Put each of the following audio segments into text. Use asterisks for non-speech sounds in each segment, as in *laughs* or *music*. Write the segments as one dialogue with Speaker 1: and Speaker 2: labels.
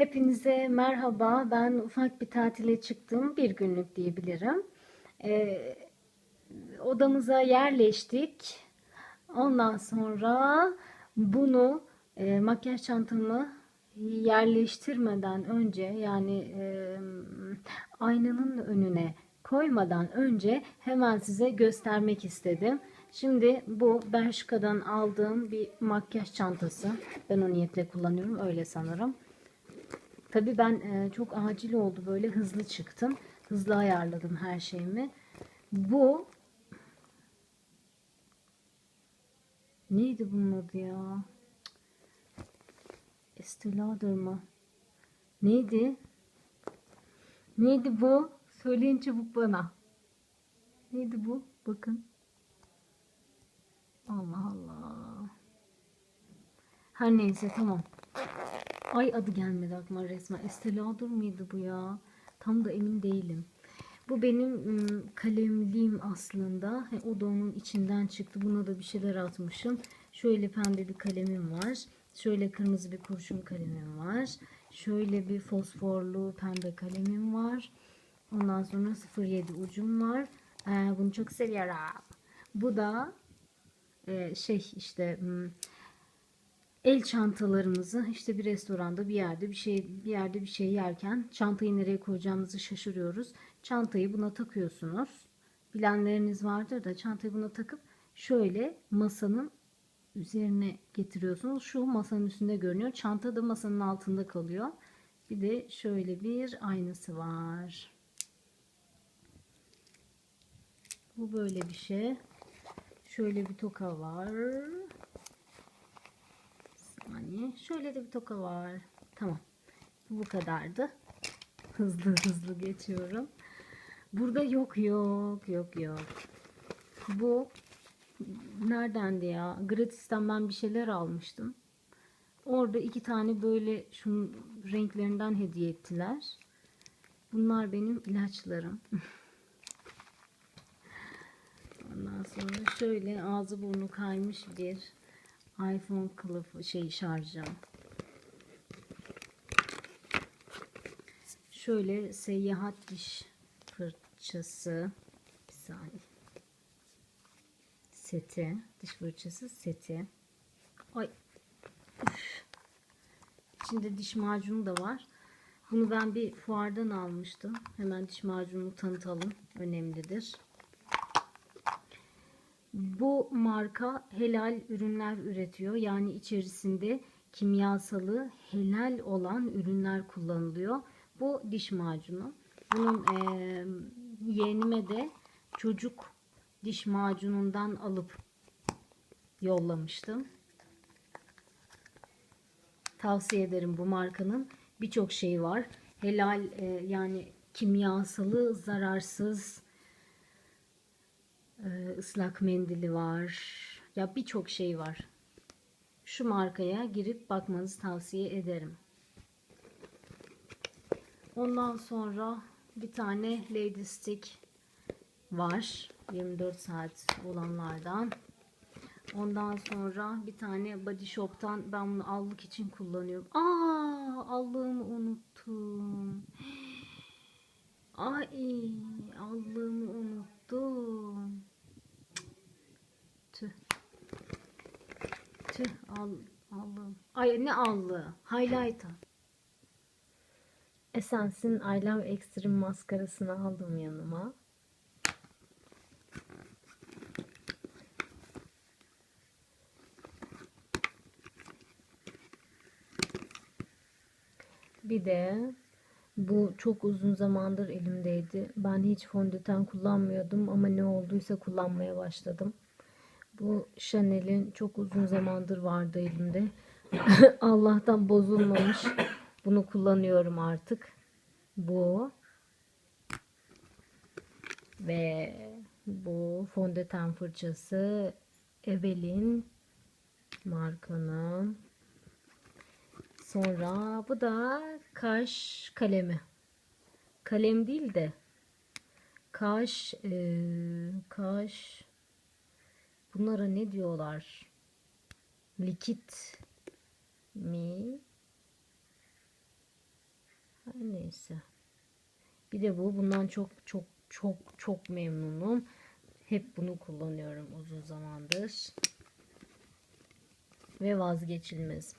Speaker 1: Hepinize merhaba. Ben ufak bir tatile çıktım. Bir günlük diyebilirim. Ee, odamıza yerleştik. Ondan sonra bunu e, makyaj çantamı yerleştirmeden önce yani e, aynanın önüne koymadan önce hemen size göstermek istedim. Şimdi bu Bershka'dan aldığım bir makyaj çantası. Ben o niyetle kullanıyorum öyle sanırım. Tabii ben e, çok acil oldu böyle hızlı çıktım. Hızlı ayarladım her şeyimi. Bu neydi bunun adı ya? Estee Lauder mı? Neydi? Neydi bu? Söyleyin çabuk bana. Neydi bu? Bakın. Allah Allah. Her neyse tamam. Ay adı gelmedi aklıma resmen. Estee Lauder mıydı bu ya? Tam da emin değilim. Bu benim kalemliğim aslında. O da onun içinden çıktı. Buna da bir şeyler atmışım. Şöyle pembe bir kalemim var. Şöyle kırmızı bir kurşun kalemim var. Şöyle bir fosforlu pembe kalemim var. Ondan sonra 07 ucum var. Ee, bunu çok seviyorum. Bu da e, şey işte el çantalarımızı işte bir restoranda bir yerde bir şey bir yerde bir şey yerken çantayı nereye koyacağımızı şaşırıyoruz. Çantayı buna takıyorsunuz. Bilenleriniz vardır da çantayı buna takıp şöyle masanın üzerine getiriyorsunuz. Şu masanın üstünde görünüyor. Çanta da masanın altında kalıyor. Bir de şöyle bir aynası var. Bu böyle bir şey. Şöyle bir toka var. Saniye. Şöyle de bir toka var. Tamam. Bu kadardı. Hızlı hızlı geçiyorum. Burada yok yok yok yok. Bu neredendi ya? Gratis'ten ben bir şeyler almıştım. Orada iki tane böyle şunun renklerinden hediye ettiler. Bunlar benim ilaçlarım. *laughs* Ondan sonra şöyle ağzı burnu kaymış bir iPhone kılıfı şey şarjım. Şöyle seyahat diş fırçası. Bir saniye. Seti. Diş fırçası seti. Ay. Üf. İçinde diş macunu da var. Bunu ben bir fuardan almıştım. Hemen diş macununu tanıtalım. Önemlidir. Bu marka helal ürünler üretiyor. Yani içerisinde kimyasalı helal olan ürünler kullanılıyor. Bu diş macunu. Bunun e, yeğenime de çocuk diş macunundan alıp yollamıştım. Tavsiye ederim bu markanın. Birçok şeyi var. Helal e, yani kimyasalı, zararsız ıslak mendili var. Ya birçok şey var. Şu markaya girip bakmanızı tavsiye ederim. Ondan sonra bir tane Lady Stick var. 24 saat olanlardan. Ondan sonra bir tane Body Shop'tan ben bunu allık için kullanıyorum. Aa, allığımı unuttum. Ay, allığımı unuttum. Tüh. Tüh, al. Ay ne allığı? Highlighter. Essence'in I Love Extreme maskarasını aldım yanıma. Bir de bu çok uzun zamandır elimdeydi. Ben hiç fondöten kullanmıyordum ama ne olduysa kullanmaya başladım. Bu Chanel'in çok uzun zamandır vardı elimde. *laughs* Allah'tan bozulmamış. Bunu kullanıyorum artık. Bu. Ve bu fondöten fırçası Evelyn markanın. Sonra bu da kaş kalemi. Kalem değil de kaş eee, kaş bunlara ne diyorlar? Likit mi? Neyse. Bir de bu. Bundan çok çok çok çok memnunum. Hep bunu kullanıyorum uzun zamandır. Ve vazgeçilmez.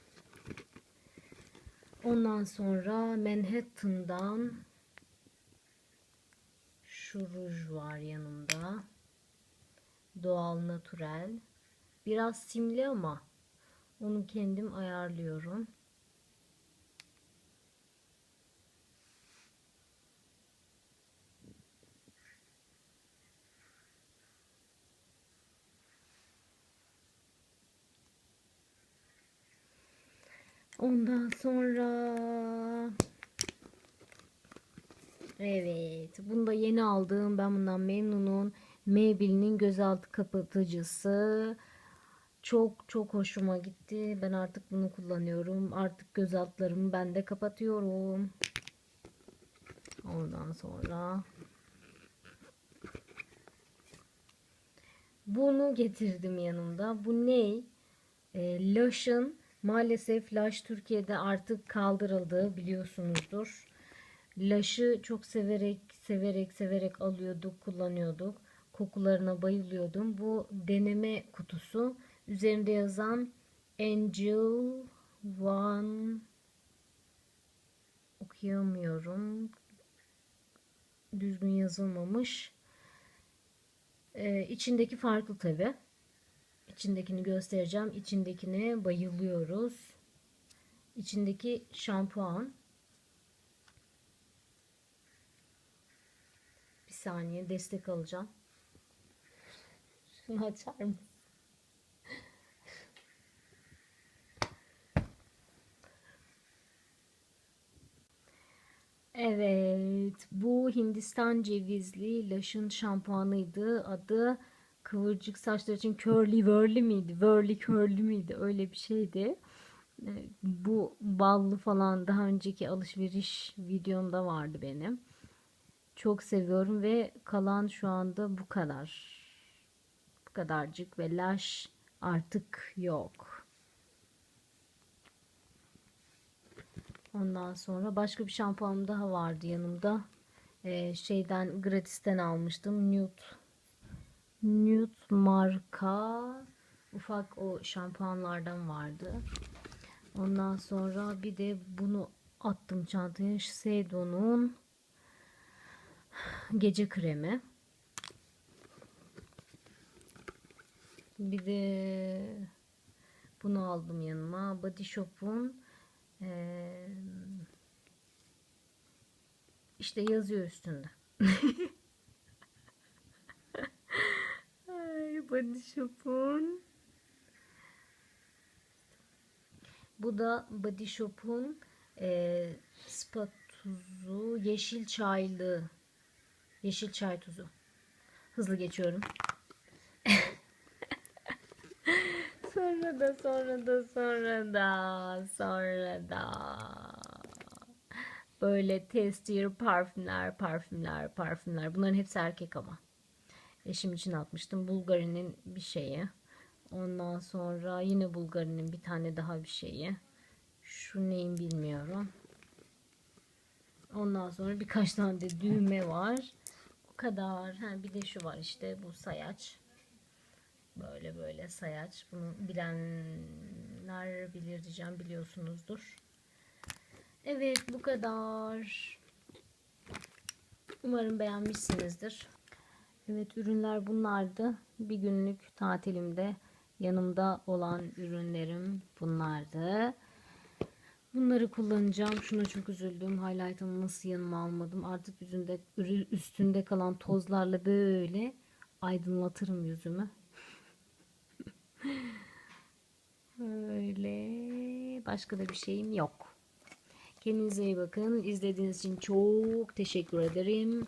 Speaker 1: Ondan sonra Manhattan'dan şu ruj var yanımda. Doğal natürel. Biraz simli ama onu kendim ayarlıyorum. Ondan sonra Evet, bunu da yeni aldım. Ben bundan memnunum. Maybelline'in gözaltı kapatıcısı. Çok çok hoşuma gitti. Ben artık bunu kullanıyorum. Artık göz altlarımı ben de kapatıyorum. Ondan sonra bunu getirdim yanımda. Bu ne? E, Lush'ın maalesef Lush Türkiye'de artık kaldırıldı biliyorsunuzdur. Lush'ı çok severek severek severek alıyorduk, kullanıyorduk. Kokularına bayılıyordum. Bu deneme kutusu. Üzerinde yazan Angel One okuyamıyorum. Düzgün yazılmamış. Ee, içindeki farklı tabi. İçindekini göstereceğim. İçindekine bayılıyoruz. İçindeki şampuan. Bir saniye destek alacağım. Şunu açar mısın? Evet, bu Hindistan cevizli Lush'ın şampuanıydı. Adı kıvırcık saçlar için curly whirly miydi? Whirly curly miydi? Öyle bir şeydi. Ee, Bu ballı falan daha önceki alışveriş videomda vardı benim. Çok seviyorum ve kalan şu anda bu kadar. Kadarcık ve Lush artık yok. Ondan sonra başka bir şampuanım daha vardı yanımda. Ee, şeyden gratisten almıştım. Nude Nude marka ufak o şampuanlardan vardı. Ondan sonra bir de bunu attım çantaya. Shiseido'nun gece kremi. Bir de bunu aldım yanıma. Body Shop'un işte yazıyor üstünde. *laughs* Ay, Body Shop'un Bu da Body Shop'un e, spa tuzu, yeşil çaylı, yeşil çay tuzu. Hızlı geçiyorum. Sonra da sonra da sonra da sonra da böyle testier parfümler, parfümler, parfümler. Bunların hepsi erkek ama. Eşim için atmıştım. Bulgari'nin bir şeyi. Ondan sonra yine Bulgari'nin bir tane daha bir şeyi. Şu neyin bilmiyorum. Ondan sonra birkaç tane de düğme var. O kadar. Ha, bir de şu var işte bu sayaç. Böyle böyle sayaç. Bunu bilenler bilir diyeceğim biliyorsunuzdur. Evet bu kadar. Umarım beğenmişsinizdir. Evet ürünler bunlardı. Bir günlük tatilimde yanımda olan ürünlerim bunlardı. Bunları kullanacağım. Şuna çok üzüldüm. Highlight'ımı nasıl yanıma almadım. Artık yüzünde üstünde kalan tozlarla böyle aydınlatırım yüzümü. Öyle. Başka da bir şeyim yok. Kendinize iyi bakın. İzlediğiniz için çok teşekkür ederim.